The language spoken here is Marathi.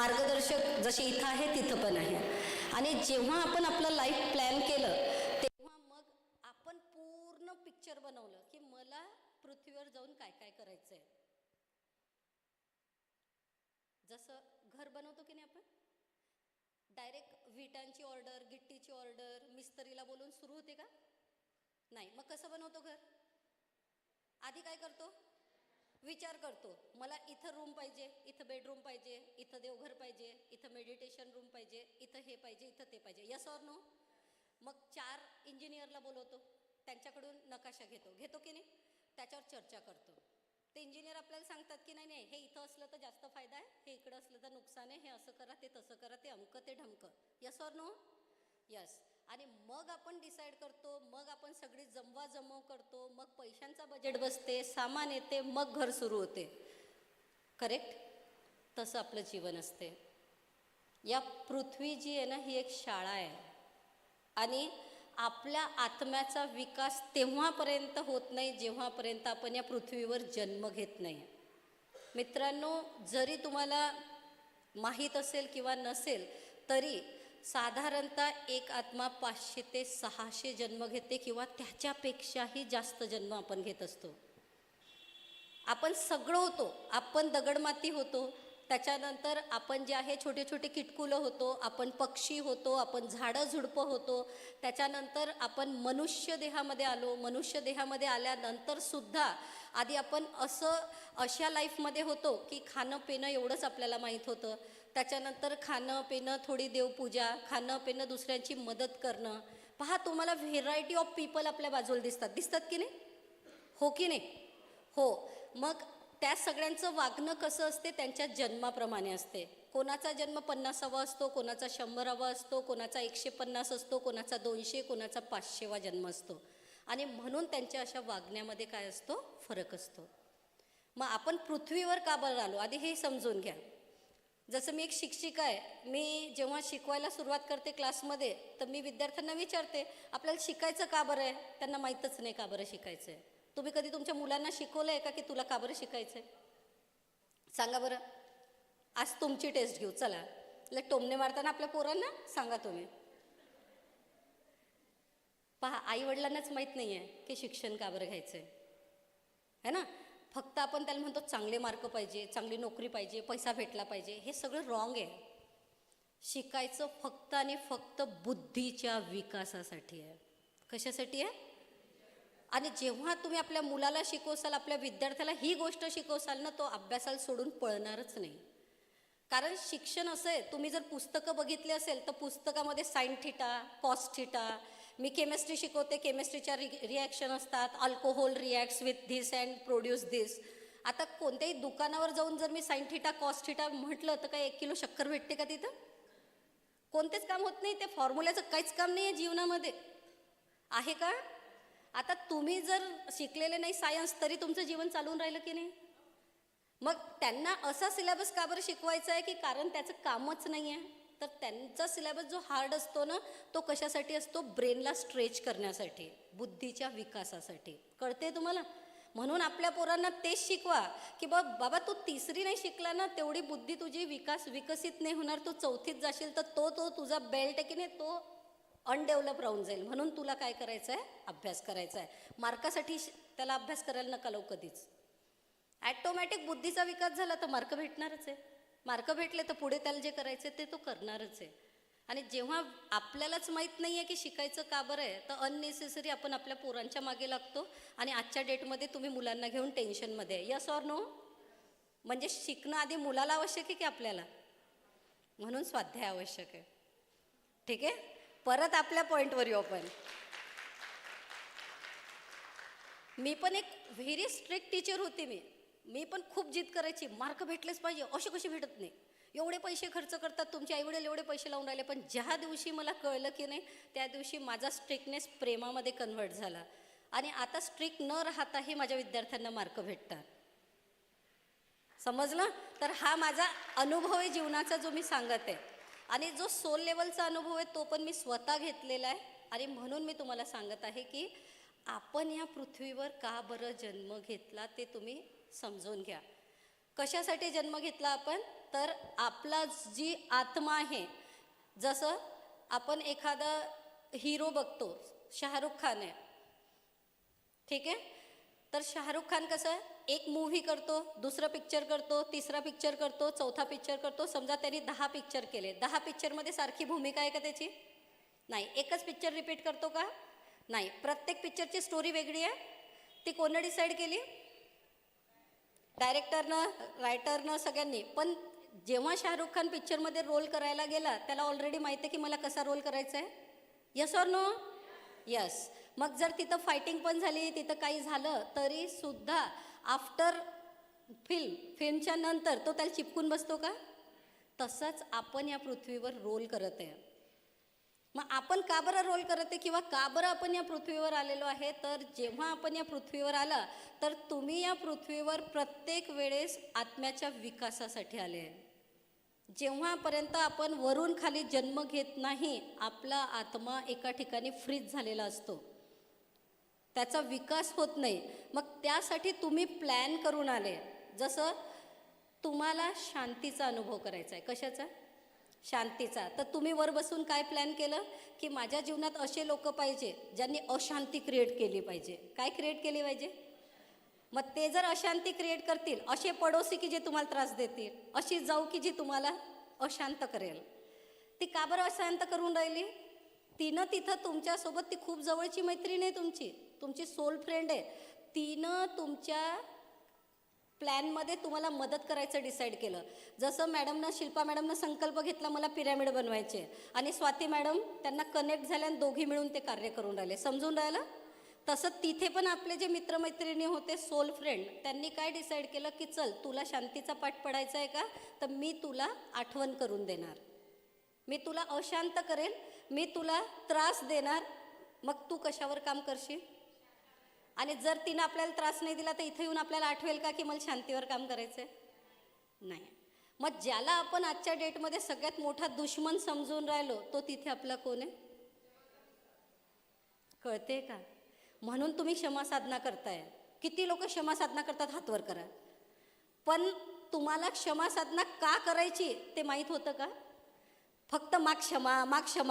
मार्गदर्शक जसे इथं आहे तिथं पण आहे. आणि जेव्हा आपण आपलं लाईफ प्लॅन केलं तेव्हा मग आपण पूर्ण पिक्चर बनवलं की मला पृथ्वीवर जाऊन काय काय करायचं आहे जसं घर बनवतो की नाही आपण? डायरेक्ट विटांची ऑर्डर गिट्टीची ऑर्डर मिस्त्रीला बोलून सुरू होते का? नाही. मग कसं बनवतो घर? आधी काय करतो? विचार करतो मला इथं रूम पाहिजे इथं बेडरूम पाहिजे इथं देवघर पाहिजे इथं मेडिटेशन रूम पाहिजे इथं हे पाहिजे इथं ते पाहिजे. यस ऑर नो मग चार इंजिनियरला बोलवतो त्यांच्याकडून नकाशा घेतो. घेतो की नाही? त्याच्यावर चर्चा करतो. ते इंजिनियर आपल्याला सांगतात की नाही नाही हे इथं असलं तर जास्त फायदा आहे हे इकडं असलं तर नुकसान आहे हे असं करा ते तसं करा ते अमकं ते ढमकं. यस ऑर नो यस आणि मग आपण डिसाईड करतो मग आपण सगळी जमवा जमव करतो मग पैशांचा बजेट बसते सामान येते मग घर सुरू होते. करेक्ट तसं आपलं जीवन असते. या पृथ्वी जी आहे ना ही एक शाळा आहे. आणि आपल्या आत्म्याचा विकास तेव्हापर्यंत होत नाही जेव्हापर्यंत आपण या पृथ्वीवर जन्म घेत नाही. मित्रांनो जरी तुम्हाला माहीत असेल किंवा नसेल तरी साधारणतः एक आत्मा पाचशे ते सहाशे जन्म घेते किंवा त्याच्यापेक्षाही जास्त जन्म आपण घेत असतो. आपण सगळं होतो आपण दगडमाती होतो त्याच्यानंतर आपण जे आहे छोटे छोटे किटकुलं होतो आपण पक्षी होतो आपण झाडं झुडपं होतो त्याच्यानंतर आपण मनुष्य देहामध्ये आलो मनुष्य देहामध्ये आल्यानंतर सुद्धा आधी आपण असं अशा लाईफमध्ये होतो की खाणं पिणं एवढंच आपल्याला माहीत होतं. त्याच्यानंतर खाणं पिणं थोडी देवपूजा खाणं पिणं दुसऱ्यांची मदत करणं. पहा तुम्हाला व्हेरायटी ऑफ पीपल आपल्या बाजूला दिसतात. दिसतात की नाही? हो की नाही? हो. मग त्या सगळ्यांचं वागणं कसं असते? त्यांच्या जन्माप्रमाणे असते. कोणाचा जन्म पन्नासावा असतो कोणाचा शंभरावा असतो कोणाचा एकशे पन्नास असतो कोणाचा दोनशे कोणाचा पाचशेवा जन्म असतो. आणि म्हणून त्यांच्या अशा वागण्यामध्ये काय असतो? फरक असतो. मग आपण पृथ्वीवर का बरं आलो? आधी हे समजून घ्या. जसं मी एक शिक्षिका आहे मी जेव्हा शिकवायला सुरुवात करते क्लासमध्ये तर मी विद्यार्थ्यांना विचारते आपल्याला शिकायचं का बरं आहे? त्यांना माहीतच नाही का बरं शिकायचं आहे तुम्ही कधी तुमच्या मुलांना शिकवलं आहे का की तुला का बरं शिकायचं आहे सांगा बरं. आज तुमची टेस्ट घेऊ चला. ल टोमणे मारताना आपल्या पोरांना सांगा तुम्ही. पहा आई वडिलांनाच माहीत नाही आहे की शिक्षण का बरं घ्यायचं आहे है ना? फक्त आपण त्याला म्हणतो चांगले मार्क पाहिजे चांगली नोकरी पाहिजे पैसा भेटला पाहिजे हे सगळं रॉंग आहे. शिकायचं फक्त आणि फक्त बुद्धीच्या विकासासाठी आहे. कशासाठी आहे? आणि जेव्हा तुम्ही आपल्या मुलाला शिकवसाल आपल्या विद्यार्थ्याला ही गोष्ट शिकवसाल ना तो अभ्यासाला सोडून पळणारच नाही. कारण शिक्षण असं आहे तुम्ही जर पुस्तकं बघितली असेल तर पुस्तकामध्ये साईन थिटा कॉस थिटा मी केमिस्ट्री शिकवते केमिस्ट्रीच्या रि रिॲक्शन असतात. Alcohol reacts with this and produce this आता कोणत्याही दुकानावर जाऊन जर मी साईन थिटा कॉस्ट थिटा म्हटलं तर काय एक किलो शक्कर भेटते का तिथं? कोणतेच काम होत नाही. ते फॉर्म्युल्याचं काहीच काम नाही आहे जीवनामध्ये. आहे का? आता तुम्ही जर शिकलेले नाही सायन्स तरी तुमचं जीवन चालून राहिलं की नाही? मग त्यांना असा सिलेबस का बरं शिकवायचा आहे की कारण त्याचं कामच नाही आहे? तर त्यांचा सिलेबस जो हार्ड असतो ना तो कशासाठी असतो? ब्रेनला स्ट्रेच करण्यासाठी बुद्धीच्या विकासासाठी. कळते तुम्हाला? म्हणून आपल्या पोरांना तेच शिकवा की बा बाबा तू तिसरी नाही शिकला ना तेवढी बुद्धी तुझी विकास विकसित नाही होणार तू चौथीत जाशील तर तो तो तुझा बेल्ट आहे की नाही तो अनडेव्हलप राहून जाईल. म्हणून तुला काय करायचं आहे अभ्यास करायचा आहे मार्कासाठी श- त्याला अभ्यास करायला नका लव कधीच ॲटोमॅटिक बुद्धीचा विकास झाला तर मार्क भेटणारच आहे. मार्क भेटले तर पुढे त्याला जे करायचं ते तो करणारच आहे. आणि जेव्हा आपल्यालाच माहीत नाही आहे की शिकायचं का बरं आहे तर अननेसेसरी आपण आपल्या पोरांच्या मागे लागतो आणि आजच्या डेटमध्ये तुम्ही मुलांना घेऊन टेन्शनमध्ये आहे. यस ऑर नो म्हणजे शिकणं आधी मुलाला आवश्यक आहे की आपल्याला? म्हणून स्वाध्याय आवश्यक आहे. ठीक आहे? परत आपल्या पॉईंटवर येऊ आपण मी पण एक व्हेरी स्ट्रिक्ट टीचर होती मी. मी पण खूप जिद करायची मार्क भेटलेच पाहिजे असे कसे भेटत नाही. एवढे पैसे खर्च करतात तुमचे आईवडील एवढे पैसे लावून राहिले पण ज्या दिवशी मला कळलं की नाही त्या दिवशी माझा स्ट्रिकनेस प्रेमामध्ये कन्व्हर्ट झाला. आणि आता स्ट्रिक न राहताही माझ्या विद्यार्थ्यांना मार्क भेटतात. समजलं? तर हा माझा अनुभव आहे जीवनाचा जो मी सांगत आहे. आणि जो सोल लेवलचा अनुभव आहे तो पण मी स्वतः घेतलेला आहे. आणि म्हणून मी तुम्हाला सांगत आहे की आपण या पृथ्वीवर का बरं जन्म घेतला ते तुम्ही समजून घ्या. कशासाठी जन्म घेतला आपण? तर आपला जी आत्मा आहे जसं आपण एखादा हिरो बघतो शाहरुख खान आहे. ठीक आहे? तर शाहरुख खान कसं? एक मूव्ही करतो दुसरं पिक्चर करतो तिसरा पिक्चर करतो चौथा पिक्चर करतो. समजा त्यांनी दहा पिक्चर केले. दहा पिक्चरमध्ये सारखी भूमिका आहे का त्याची? नाही. एकच पिक्चर रिपीट करतो का? नाही प्रत्येक पिक्चरची स्टोरी वेगळी आहे. ती कोणं डिसाईड केली? डायरेक्टरनं रायटरनं सगळ्यांनी. पण जेव्हा शाहरुख खान पिक्चरमध्ये रोल करायला गेला त्याला ऑलरेडी माहिती आहे की मला कसा रोल करायचा आहे यस ऑर नो यस मग जर तिथं फायटिंग पण झाली तिथं काही झालं तरी सुद्धा आफ्टर फिल्म फिल्मच्या नंतर तो त्याला चिपकून बसतो का? तसंच आपण या पृथ्वीवर रोल करत आहे. मग आपण का बरं रोल करत आहे? किंवा का बरं आपण या पृथ्वीवर आलेलो आहे? तर जेव्हा आपण या पृथ्वीवर आला तर तुम्ही या पृथ्वीवर प्रत्येक वेळेस आत्म्याच्या विकासासाठी आले. आहे जेव्हापर्यंत आपण वरून खाली जन्म घेत नाही आपला आत्मा एका ठिकाणी फ्रीज झालेला असतो. त्याचा विकास होत नाही. मग त्यासाठी तुम्ही प्लॅन करून आले. जसं तुम्हाला शांतीचा अनुभव करायचा आहे. कशाचा? शांतीचा. तर तुम्ही वर बसून काय प्लॅन केलं? की माझ्या जीवनात असे लोक पाहिजे ज्यांनी अशांती क्रिएट केली पाहिजे. काय क्रिएट केली पाहिजे? मग ते जर अशांती क्रिएट करतील असे पडोसी की जे तुम्हाला त्रास देतील अशी जाऊ की जी तुम्हाला अशांत करेल. ती का बरं अशांत करून राहिली? तिनं तिथं तुमच्यासोबत ती खूप जवळची मैत्रीण आहे तुमची. तुमची सोल फ्रेंड आहे. तिनं तुमच्या प्लॅनमध्ये तुम्हाला मदत करायचं डिसाईड केलं. जसं मॅडमनं शिल्पा मॅडमनं संकल्प घेतला मला पिरॅमिड बनवायचे आणि स्वाती मॅडम त्यांना कनेक्ट झाल्या आणि दोघी मिळून ते कार्य करून राहिले. समजून राहिलं? तसं तिथे पण आपले जे मित्रमैत्रिणी होते सोल फ्रेंड त्यांनी काय डिसाईड केलं की चल तुला शांतीचा पाठ पडायचा आहे का? तर मी तुला आठवण करून देणार. मी तुला अशांत करेल मी तुला त्रास देणार. मग तू कशावर काम करशील? आणि जर तिनं आपल्याला त्रास नाही दिला तर इथे येऊन आपल्याला आठवेल का की मला शांतीवर काम करायचं आहे नाही. मग ज्याला आपण आजच्या डेटमध्ये सगळ्यात मोठा दुश्मन समजून राहिलो तो तिथे आपला कोण आहे? कळते का? म्हणून तुम्ही क्षमा साधना करताय. किती लोक क्षमा साधना करतात हातवर करा. पण तुम्हाला क्षमा साधना का करायची ते माहीत होतं का? फक्त माग क्षमा माग क्षमा.